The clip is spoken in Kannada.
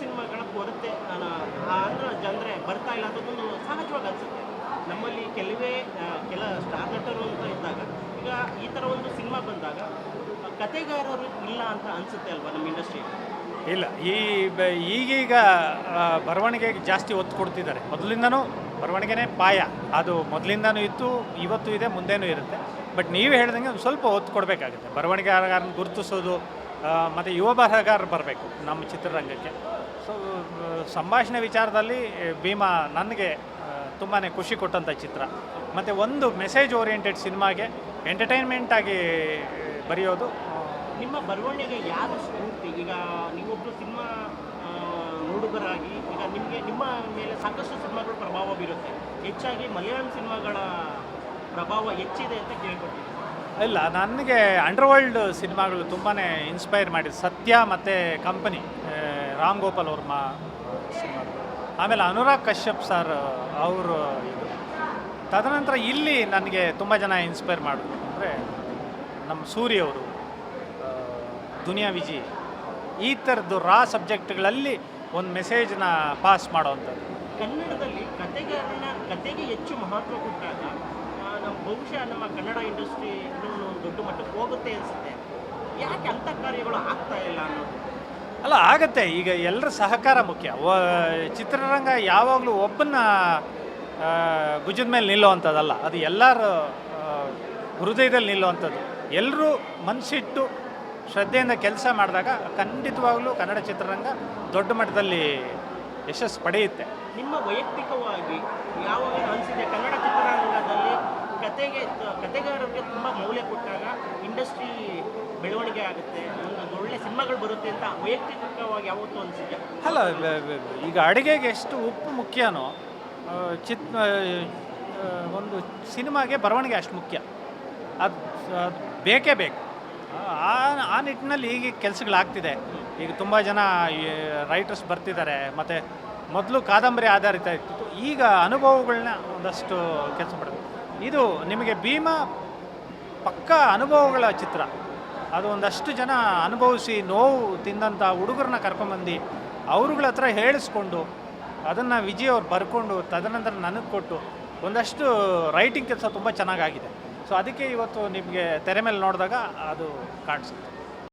ಸಿನಿಮಾಗಳ ಕೊರತೆ ಅಂದ್ರೆ ಜನರೇ ಬರ್ತಾ ಇಲ್ಲ ಅನ್ನೋದೊಂದು ಸಹಜವಾಗಿ ಅನಿಸುತ್ತೆ. ನಮ್ಮಲ್ಲಿ ಕೆಲವೇ ಕೆಲ ಸ್ಟಾರ್ ನಟರು ಅಂತ ಇದ್ದಾಗ, ಈಗ ಈ ಥರ ಒಂದು ಸಿನಿಮಾ ಬಂದಾಗ ಕತೆಗಾರರು ಇಲ್ಲ ಅಂತ ಅನಿಸುತ್ತೆ ಅಲ್ವಾ ನಮ್ಮ ಇಂಡಸ್ಟ್ರಿ ಇಲ್ಲ, ಈ ಈಗೀಗ ಬರವಣಿಗೆಗೆ ಜಾಸ್ತಿ ಒತ್ತು ಕೊಡ್ತಿದ್ದಾರೆ. ಮೊದಲಿಂದನೂ ಬರವಣಿಗೆನೇ ಪಾಯ. ಅದು ಮೊದಲಿಂದನೂ ಇತ್ತು, ಇವತ್ತು ಇದೆ, ಮುಂದೆನೂ ಇರುತ್ತೆ. ಬಟ್ ನೀವು ಹೇಳ್ದಂಗೆ ಒಂದು ಸ್ವಲ್ಪ ಒತ್ತು ಕೊಡಬೇಕಾಗುತ್ತೆ. ಬರವಣಿಗೆಗಾರನ ಗುರುತಿಸೋದು ಮತ್ತು ಯುವ ಬರಹಗಾರರು ಬರಬೇಕು ನಮ್ಮ ಚಿತ್ರರಂಗಕ್ಕೆ. ಸೊ ಸಂಭಾಷಣೆ ವಿಚಾರದಲ್ಲಿ ಭೀಮಾ ನನಗೆ ತುಂಬಾ ಖುಷಿ ಕೊಟ್ಟಂಥ ಚಿತ್ರ. ಮತ್ತು ಒಂದು ಮೆಸೇಜ್ ಓರಿಯೆಂಟೆಡ್ ಸಿನಿಮಾಗೆ ಎಂಟರ್ಟೈನ್ಮೆಂಟ್ ಆಗಿ ಬರೆಯೋದು ನಿಮ್ಮ ಬರವಣಿಗೆ ಯಾರು ಸ್ಫೂರ್ತಿ? ಈಗ ನೀವೊಬ್ಬರು ಸಿನಿಮಾ ನೋಡುಗರಾಗಿ ಈಗ ನಿಮಗೆ ನಿಮ್ಮ ಮೇಲೆ ಸಾಕಷ್ಟು ಸಿನಿಮಾಗಳು ಪ್ರಭಾವ ಬೀರುತ್ತೆ. ಹೆಚ್ಚಾಗಿ ಮಲಯಾಳಂ ಸಿನಿಮಾಗಳ ಪ್ರಭಾವ ಹೆಚ್ಚಿದೆ ಅಂತ ಕೇಳ್ಕೊಳ್ತೀನಿ. ಇಲ್ಲ ನನಗೆ ಅಂಡರ್ವರ್ಲ್ಡ್ ಸಿನಿಮಾಗಳು ತುಂಬಾ ಇನ್ಸ್ಪೈರ್ ಮಾಡಿದೆ. ಸತ್ಯ ಮತ್ತು ಕಂಪನಿ ರಾಮ್ ಗೋಪಾಲ್ ವರ್ಮಾ ಸಿನಿಮಾ. ಆಮೇಲೆ ಅನುರಾಗ್ ಕಶ್ಯಪ್ ಸರ್ ಅವರು ಇದು. ತದನಂತರ ಇಲ್ಲಿ ನನಗೆ ತುಂಬ ಜನ ಇನ್ಸ್ಪೈರ್ ಮಾಡಿದ್ರು. ಅಂದರೆ ನಮ್ಮ ಸೂರ್ಯ ಅವರು ದುನಿಯಾ ವಿಜಿ, ಈ ಥರದ್ದು ರಾ ಸಬ್ಜೆಕ್ಟ್ಗಳಲ್ಲಿ ಒಂದು ಮೆಸೇಜ್ನ ಪಾಸ್ ಮಾಡೋವಂಥದ್ದು ಕನ್ನಡದಲ್ಲಿ ಕತೆಗಾರನ ಕತೆಗೆ ಹೆಚ್ಚು ಮಹತ್ವ ಕೊಟ್ಟಾಗ ನಮ್ಮ ಬಹುಶಃ ನಮ್ಮ ಕನ್ನಡ ಇಂಡಸ್ಟ್ರಿ ಇನ್ನೂ ದೊಡ್ಡ ಮಟ್ಟಕ್ಕೆ ಹೋಗುತ್ತೆ ಅನಿಸುತ್ತೆ. ಯಾಕೆ ಅಂಥ ಕಾರ್ಯಗಳು ಆಗ್ತಾ ಇಲ್ಲ ಅನ್ನೋದು? ಅಲ್ಲ, ಆಗತ್ತೆ. ಈಗ ಎಲ್ಲರ ಸಹಕಾರ ಮುಖ್ಯ. ಚಿತ್ರರಂಗ ಯಾವಾಗಲೂ ಒಬ್ಬನ ಭುಜದ ಮೇಲೆ ನಿಲ್ಲುವಂಥದ್ದಲ್ಲ. ಅದು ಎಲ್ಲರ ಹೃದಯದಲ್ಲಿ ನಿಲ್ಲುವಂಥದ್ದು. ಎಲ್ಲರೂ ಮನಸ್ಸಿಟ್ಟು ಶ್ರದ್ಧೆಯಿಂದ ಕೆಲಸ ಮಾಡಿದಾಗ ಖಂಡಿತವಾಗಲೂ ಕನ್ನಡ ಚಿತ್ರರಂಗ ದೊಡ್ಡ ಮಟ್ಟದಲ್ಲಿ ಯಶಸ್ಸು ಪಡೆಯುತ್ತೆ. ನಿಮ್ಮ ವೈಯಕ್ತಿಕವಾಗಿ ಯಾವಾಗ ಅನಿಸಿದೆ ಕನ್ನಡ ಚಿತ್ರರಂಗದಲ್ಲಿ ಕತೆಗೆ ಕತೆಗಾರರಿಗೆ ತುಂಬ ಮೌಲ್ಯ ಕೊಟ್ಟಾಗ ಇಂಡಸ್ಟ್ರಿ ಬೆಳವಣಿಗೆ ಆಗುತ್ತೆ, ಒಂದು ಒಳ್ಳೆ ಸಿನಿಮಾಗಳು ಬರುತ್ತೆ ಅಂತ ವೈಯಕ್ತಿಕವಾಗಿ ಯಾವತ್ತೂ ಅನಿಸಿದೆ ಅಲ್ಲ ಈಗ ಅಡುಗೆಗೆ ಎಷ್ಟು ಉಪ್ಪು ಮುಖ್ಯನೋ ಚಿತ್ ಒಂದು ಸಿನಿಮಾಗೆ ಬರವಣಿಗೆ ಅಷ್ಟು ಮುಖ್ಯ. ಅದು ಅದು ಬೇಕೇ ಬೇಕು. ಆ ಆ ನಿಟ್ಟಿನಲ್ಲಿ ಈಗ ಕೆಲಸಗಳಾಗ್ತಿದೆ. ಈಗ ತುಂಬ ಜನ ರೈಟರ್ಸ್ ಬರ್ತಿದ್ದಾರೆ, ಮತ್ತು ಮೊದಲು ಕಾದಂಬರಿ ಆಧಾರಿತ ಇರ್ತಿತ್ತು. ಈಗ ಅನುಭವಗಳನ್ನ ಒಂದಷ್ಟು ಕೆಲಸ ಮಾಡಬೇಕು. ಇದು ನಿಮಗೆ ಭೀಮಾ ಪಕ್ಕಾ ಅನುಭವಗಳ ಚಿತ್ರ? ಅದು ಒಂದಷ್ಟು ಜನ ಅನುಭವಿಸಿ ನೋವು ತಿಂದಂಥ ಹುಡುಗರನ್ನ ಕರ್ಕೊಂಬಂದು ಅವ್ರುಗಳ ಹತ್ರ ಹೇಳಿಸ್ಕೊಂಡು ಅದನ್ನು ವಿಜಯ್ ಅವ್ರು ಬರ್ಕೊಂಡು ತದನಂತರ ನನಗೆ ಕೊಟ್ಟು ಒಂದಷ್ಟು ರೈಟಿಂಗ್ ಕೆಲಸ ತುಂಬ ಚೆನ್ನಾಗಾಗಿದೆ. ಸೊ ಅದಕ್ಕೆ ಇವತ್ತು ನಿಮಗೆ ತೆರೆ ಮೇಲೆ ನೋಡಿದಾಗ ಅದು ಕಾಣಿಸುತ್ತೆ.